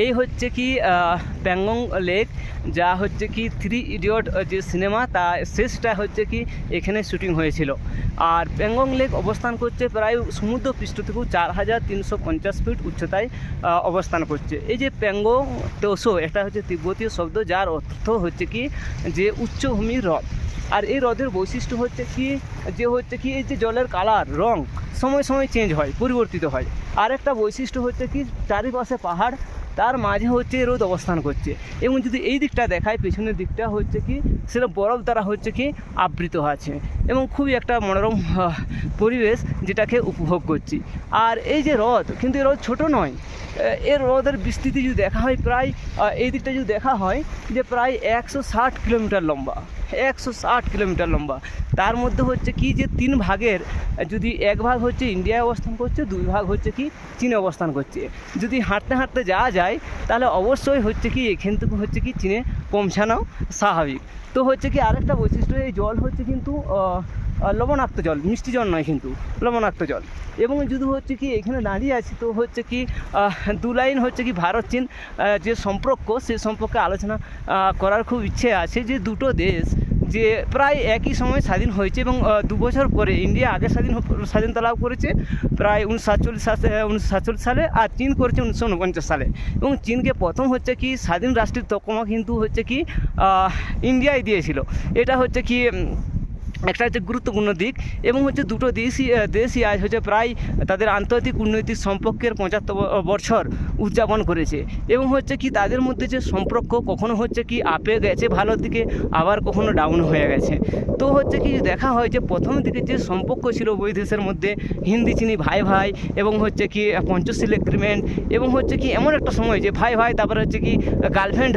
এই হচ্ছে কি প্যাংগং লেক, যা হচ্ছে কি থ্রি ইডিয়ট যে সিনেমা তা শেষটা হচ্ছে কি এখানে শুটিং হয়েছিল। আর প্যাংগং লেক অবস্থান করছে প্রায় সমুদ্র পৃষ্ঠ থেকেও চার হাজার তিনশো পঞ্চাশ ফিট উচ্চতায় অবস্থান করছে। এই যে প্যাংগং তোসো, এটা হচ্ছে তিব্বতীয় শব্দ, যার অর্থ হচ্ছে কি যে উচ্চভূমির হ্রদ। আর এই হ্রদের বৈশিষ্ট্য হচ্ছে কি, যে হচ্ছে কি এই যে জলের কালার, রং, সময় সময় চেঞ্জ হয়, পরিবর্তিত হয়। আর একটা বৈশিষ্ট্য হচ্ছে কি, চারিপাশে পাহাড় তার মাঝে হচ্ছে রোদ অবস্থান করছে এবং যদি এই দিকটা দেখায়, পেছনের দিকটা হচ্ছে কি, সেটা বরফ দ্বারা হচ্ছে কি আবৃত আছে এবং খুবই একটা মনোরম পরিবেশ যেটাকে উপভোগ করছি। আর এই যে হ্রদ কিন্তু এই হ্রদ ছোটো নয় এর হ্রদের বিস্তৃতি যদি দেখা হয়, প্রায় এই দিকটা যদি দেখা হয়, যে প্রায় একশো ষাট কিলোমিটার লম্বা। একশো ষাট কিলোমিটার লম্বা। তার মধ্যে হচ্ছে কি যে তিন ভাগের, যদি এক ভাগ হচ্ছে ইন্ডিয়ায় অবস্থান করছে, দুই ভাগ হচ্ছে কি চীনে অবস্থান করছে। যদি হাঁটতে হাঁটতে যাওয়া যায়, তাহলে অবশ্যই হচ্ছে কি এখান থেকে হচ্ছে কি চীনে পৌঁছানো স্বাভাবিক। তো হচ্ছে কি আরেকটা বৈশিষ্ট্য, এই জল হচ্ছে কিন্তু লবণাক্ত জল, মিষ্টি জল নয় কিন্তু, লবণাক্ত জল। এবং যদি হচ্ছে কি এখানে দাঁড়িয়ে আছি, তো হচ্ছে কি দু লাইন হচ্ছে কি ভারত, চীন যে সম্পর্ক, সে সম্পর্কে আলোচনা করার খুব ইচ্ছে আছে যে দুটো দেশ যে প্রায় একই সময় স্বাধীন হয়েছে এবং দু বছর পরে ইন্ডিয়া আগে স্বাধীন স্বাধীনতা লাভ করেছে। প্রায় উনিশশো সাতচল্লিশ উনিশশো সাতচল্লিশ সালে আর চীন করেছে উনিশশো উনপঞ্চাশ সালে। এবং চীনকে প্রথম হচ্ছে কি স্বাধীন রাষ্ট্রের তকমা কিন্তু হচ্ছে কি ইন্ডিয়ায় দিয়েছিল। এটা হচ্ছে কি একটা হচ্ছে গুরুত্বপূর্ণ দিক এবং হচ্ছে দুটো দেশই দেশই আজ হচ্ছে প্রায় তাদের আন্তর্জাতিক কূটনৈতিক সম্পর্কের পঁচাত্তর বছর উদযাপন করেছে। এবং হচ্ছে কি তাদের মধ্যে যে সম্পর্ক কখনো হচ্ছে কি আপে গেছে ভালোর দিকে, আবার কখনো ডাউন হয়ে গেছে। তো হচ্ছে কি দেখা হয় যে প্রথম দিকে যে সম্পর্ক ছিল ওই দেশের মধ্যে, হিন্দি চিনি ভাই ভাই এবং হচ্ছে কি পঞ্চশীল এগ্রিমেন্ট এবং হচ্ছে কি এমন একটা সময় যে ভাই ভাই তারপরে হচ্ছে কি গার্লফ্রেন্ড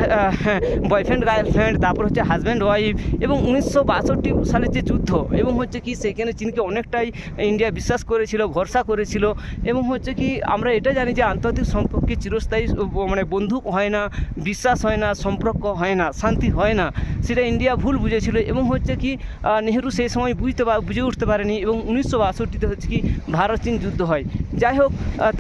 বয়ফ্রেন্ড গার্লফ্রেন্ড তারপর হচ্ছে হাজব্যান্ড ওয়াইফ এবং উনিশশো বাষট্টি সালের যে যুদ্ধ এবং হচ্ছে কি সেখানে চীনকে অনেকটাই ইন্ডিয়া বিশ্বাস করেছিল, ভরসা করেছিল এবং হচ্ছে কি আমরা এটা জানি যে আন্তর্জাতিক সম্পর্কে চিরস্থায়ী মানে বন্ধুক হয় না, বিশ্বাস হয় না, সম্পর্ক হয় না, শান্তি হয় না, সেটা ইন্ডিয়া ভুল বুঝেছিল এবং হচ্ছে কি নেহরু সেই সময় বুঝতে বুঝে উঠতে পারেনি এবং উনিশশো বাষট্টিতে হচ্ছে কি ভারত চীন যুদ্ধ হয়। যাই হোক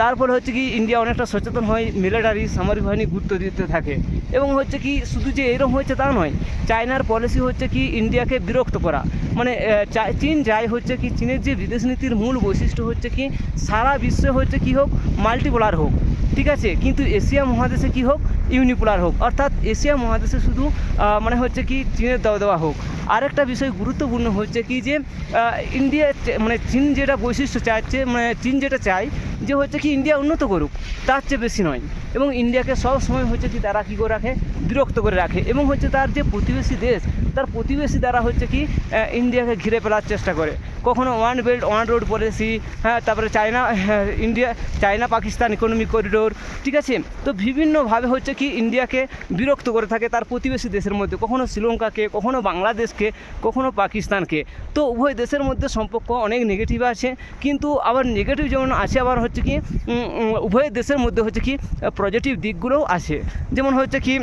তারপরে হচ্ছে কি ইন্ডিয়া অনেকটা সচেতন হয়, মিলিটারি সামরিক বাহিনী গুরুত্ব দিতে থাকে এবং হচ্ছে কি শুধু যে এরকম হয়েছে তা নয়, চায়নার পলিসি হচ্ছে কি ইন্ডিয়াকে বিরক্ত করা। মানে চা- চীন যাই হচ্ছে কি, চীনের যে বিদেশ নীতির মূল বৈশিষ্ট্য হচ্ছে কি, সারা বিশ্বে হচ্ছে কি হোক মাল্টিপোলার হোক, ঠিক আছে? কিন্তু এশিয়া মহাদেশে কি হোক ইউনিপোলার হোক। অর্থাৎ এশিয়া মহাদেশে শুধু মানে হচ্ছে কি, চীনের দেওয়া দেওয়া হোক। আরেকটা বিষয় গুরুত্বপূর্ণ হচ্ছে কি যে ইন্ডিয়া মানে চীন যেটা বৈশিষ্ট্য চাচ্ছে মানে চীন যেটা চায় যে হচ্ছে কি, ইন্ডিয়া উন্নত করুক, তার চেয়ে বেশি নয়। এবং ইন্ডিয়াকে সব সময় হচ্ছে কি, তারা কী করে রাখে, বিরক্ত করে রাখে। এবং হচ্ছে তার যে প্রতিবেশী দেশ তার প্রতিবেশী দ্বারা হচ্ছে কি ইন্ডিয়াকে ঘিরে ফেলার চেষ্টা করে। কখনো one belt one road policy হ্যাঁ তারপরে চায়না হ্যাঁ, India China Pakistan economic corridor ঠিক আছে? তো বিভিন্নভাবে হচ্ছে কি ইন্ডিয়াকে বিরক্ত করে থাকে তার প্রতিবেশী দেশের মধ্যে। কখনো শ্রীলঙ্কাকে কখনো বাংলাদেশকে কখনো পাকিস্তানকে। তো উভয় দেশের মধ্যে সম্পর্ক অনেক নেগেটিভ আছে কিন্তু আবার নেগেটিভ যেমন আছে আবার হচ্ছে কি উভয় দেশের মধ্যে হচ্ছে কি পজিটিভ দিকগুলোও আছে। যেমন হচ্ছে কি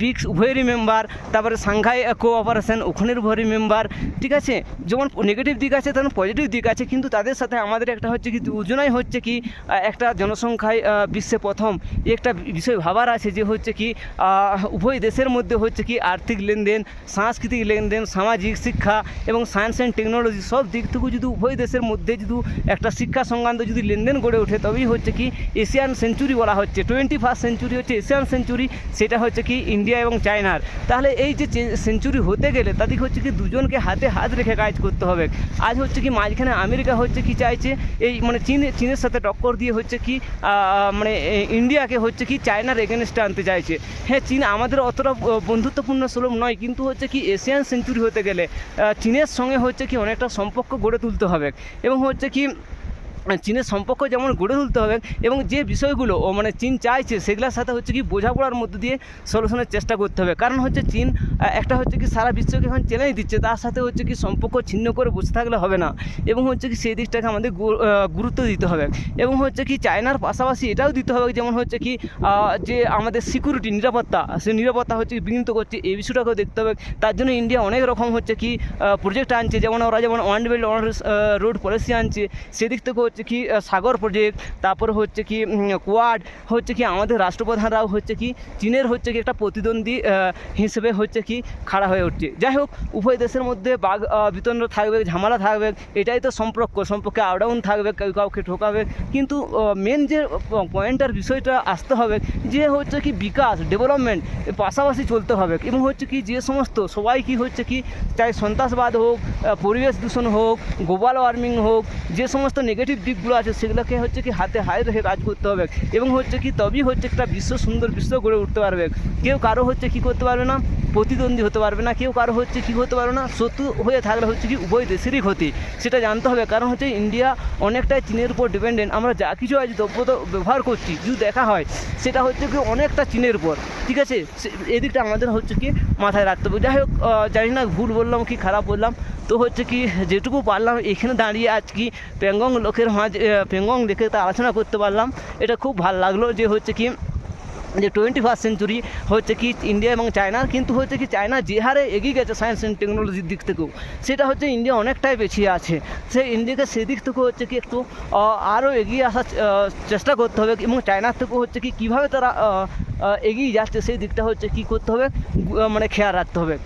ব্রিক্স উভয়েরই মেম্বার তারপরে সাংঘাই কোঅপারেশন ওখানের উভয়েরই মেম্বার ঠিক আছে? যেমন নেগেটিভ দিক আছে তেমন পজিটিভ দিক আছে, কিন্তু তাদের সাথে আমাদের একটা হচ্ছে কি, দুজনাই হচ্ছে কি একটা জনসংখ্যায় বিশ্বে প্রথম। একটা বিষয় ভাবার আছে যে হচ্ছে কি উভয় দেশের মধ্যে হচ্ছে কি, আর্থিক লেনদেন, সাংস্কৃতিক লেনদেন, সামাজিক শিক্ষা এবং সায়েন্স অ্যান্ড টেকনোলজি সব দিক থেকে যদি উভয় দেশের মধ্যে যদি একটা শিক্ষা সংক্রান্ত যদি লেনদেন গড়ে ওঠে, তবেই হচ্ছে কি এশিয়ান সেঞ্চুরি বলা হচ্ছে। টোয়েন্টি ফার্স্ট সেঞ্চুরি হচ্ছে এশিয়ান সেঞ্চুরি সেটা হচ্ছে কি ইন্ডিয়া এবং চায়নার। তাহলে এই যে সেঞ্চুরি হতে গেলে তাদেরকে হচ্ছে কি দুজনকে হাতে হাত রেখে কাজ করতে হবে। আজ হচ্ছে কি মাঝখানে আমেরিকা হচ্ছে কি চাইছে, এই মানে চীন, চীনের সাথে টক্কর দিয়ে হচ্ছে কি মানে ইন্ডিয়াকে হচ্ছে কি চায়নার এগেনস্টে আনতে চাইছে। হ্যাঁ চীন আমাদের অতটা বন্ধুত্বপূর্ণ সুলভ নয়, কিন্তু হচ্ছে কি এশিয়ান সেঞ্চুরি হতে গেলে চীনের সঙ্গে হচ্ছে কি অনেকটা সম্পর্ক গড়ে তুলতে হবে। এবং হচ্ছে কি চীনের সম্পর্ক যেমন গড়ে তুলতে হবে এবং যে বিষয়গুলো ও মানে চীন চাইছে সেগুলোর সাথে হচ্ছে কি বোঝাপড়ার মধ্য দিয়ে সলিউশনের চেষ্টা করতে হবে। কারণ হচ্ছে চীন একটা হচ্ছে কি সারা বিশ্বকে এখন চ্যালেঞ্জ দিচ্ছে, তার সাথে হচ্ছে কি সম্পর্ক ছিন্ন করে বসে থাকলে হবে না এবং হচ্ছে কি সেই দিকটাকে আমাদের গুরুত্ব দিতে হবে। এবং হচ্ছে কি চায়নার পাশাপাশি এটাও দিতে হবে যেমন হচ্ছে কি যে আমাদের সিকিউরিটি নিরাপত্তা সেই নিরাপত্তা হচ্ছে কি বিঘ্নিত করছে, এই বিষয়টাকেও দেখতে হবে। তার জন্য ইন্ডিয়া অনেক রকম হচ্ছে কি প্রজেক্ট আনছে, যেমন ওরা যেমন one belt one road policy আনছে, সেদিক থেকে হচ্ছে কি সাগর প্রজেক্ট তারপর হচ্ছে কি কোয়াড হচ্ছে কি, আমাদের রাষ্ট্রপ্রধানরাও হচ্ছে কি, চীনের হচ্ছে কি একটা প্রতিদ্বন্দ্বী হিসেবে হচ্ছে কি খাড়া হয়ে উঠছে। যাই হোক, উভয় দেশের মধ্যে বাঘ বিতণ্ড থাকবে, ঝামেলা থাকবে, এটাই তো সম্পর্ক। সম্পর্কে আপডাউন থাকবে, কেউ কাউকে ঠোকাবে। কিন্তু মেন যে পয়েন্টার বিষয়টা আসতে হবে, যে হচ্ছে কি বিকাশ ডেভেলপমেন্ট পাশাপাশি চলতে হবে। এবং হচ্ছে কি যে সমস্ত, সবাই কি হচ্ছে কি, চাই সন্ত্রাসবাদ হোক পরিবেশ দূষণ হোক গ্লোবাল ওয়ার্মিং হোক, যে সমস্ত নেগেটিভ দিকগুলো আছে, সেগুলোকে হচ্ছে কি হাতে হাতে রেখে কাজ করতে হবে। এবং হচ্ছে কি তবেই হচ্ছে একটা বিশ্ব সুন্দর বিশ্ব গড়ে উঠতে পারবে। কেউ কারও হচ্ছে কি করতে পারবে না, প্রতিদ্বন্দ্বী হতে পারবে না, কেউ কারও হচ্ছে কি হতে পারবে না, শত্রু হয়ে থাকলে হচ্ছে কি উভয় দেশেরই ক্ষতি। সেটা জানতে হবে, কারণ হচ্ছে ইন্ডিয়া অনেকটাই চীনের উপর ডিপেন্ডেন্ট আমরা যা কিছু আজ দ্রব্য ব্যবহার করছি, যদি দেখা হয়, সেটা হচ্ছে কি অনেকটা চীনের উপর। ঠিক আছে? এদিকটা আমাদের হচ্ছে কি মাথায় রাখতে হবে। যাই হোক জানি না, ভুল বললাম কি খারাপ বললাম। তো হচ্ছে কি, যেটুকু পারলাম, এখানে দাঁড়িয়ে আজ কি প্যাংগং লোকের মাঝে প্যাংগং দেখে তা আলোচনা করতে পারলাম। এটা খুব ভালো লাগল যে হচ্ছে কি, যে টোয়েন্টি ফার্স্ট সেঞ্চুরি হচ্ছে কি ইন্ডিয়া এবং চায়নার কিন্তু হচ্ছে কি চায়না যে হারে এগিয়ে গেছে সায়েন্স অ্যান্ড টেকনোলজির দিক থেকেও। সেটা হচ্ছে ইন্ডিয়া অনেকটাই পিছিয়ে আছে। সেই ইন্ডিয়াকে সেদিক থেকেও হচ্ছে কি একটু আরও এগিয়ে আসার চেষ্টা করতে হবে এবং চায়নার থেকেও হচ্ছে কি কীভাবে তারা এগিয়ে যাচ্ছে সেই দিকটা হচ্ছে কি করতে হবে মানে খেয়াল রাখতে হবে।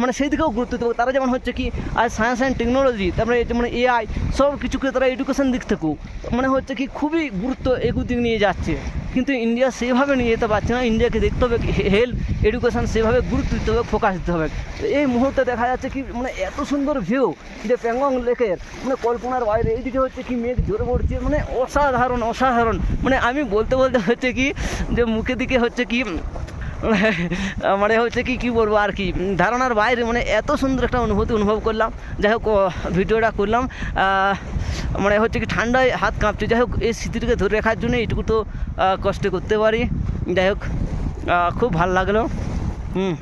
মানে সেই দিকেও গুরুত্ব দিতে তারা যেমন হচ্ছে কি আজ সায়েন্স অ্যান্ড টেকনোলজি তারপরে যেমন এআই সব কিছুকে তারা এডুকেশন দিক থেকেও মানে হচ্ছে কি খুবই গুরুত্ব এগুলো দিক নিয়ে যাচ্ছে। কিন্তু ইন্ডিয়া সেভাবে নিয়ে যেতে পারছে না। ইন্ডিয়াকে দেখতে হবে হেলথ এডুকেশান সেভাবে গুরুত্ব দিতে হবে ফোকাস দিতে হবে। তো এই মুহূর্তে দেখা যাচ্ছে কি মানে এত সুন্দর ভিউ যে প্যাংগং লেকের মানে কল্পনার বাইরে, এইদিকে হচ্ছে কি মেঘ ঝরে পড়ছে মানে অসাধারণ অসাধারণ। মানে আমি বলতে বলতে হচ্ছে কি, যে মুখের দিকে হচ্ছে কি মানে হচ্ছে কি কি বলব আর কি ধারণার বাইরে মানে এত সুন্দর একটা অনুভূতি অনুভব করলাম। যাই হোক ভিডিওটা করলাম। মানে হচ্ছে কি, ঠান্ডায় হাত কাঁপছে। যাই হোক, এই স্মৃতিটাকে ধরে রাখার জন্য এইটুকু তো কষ্ট করতে পারি। যাই হোক খুব ভালো লাগল। হুম,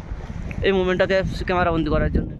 এই মুভমেন্টটাকে ক্যামেরা বন্দি করার জন্য।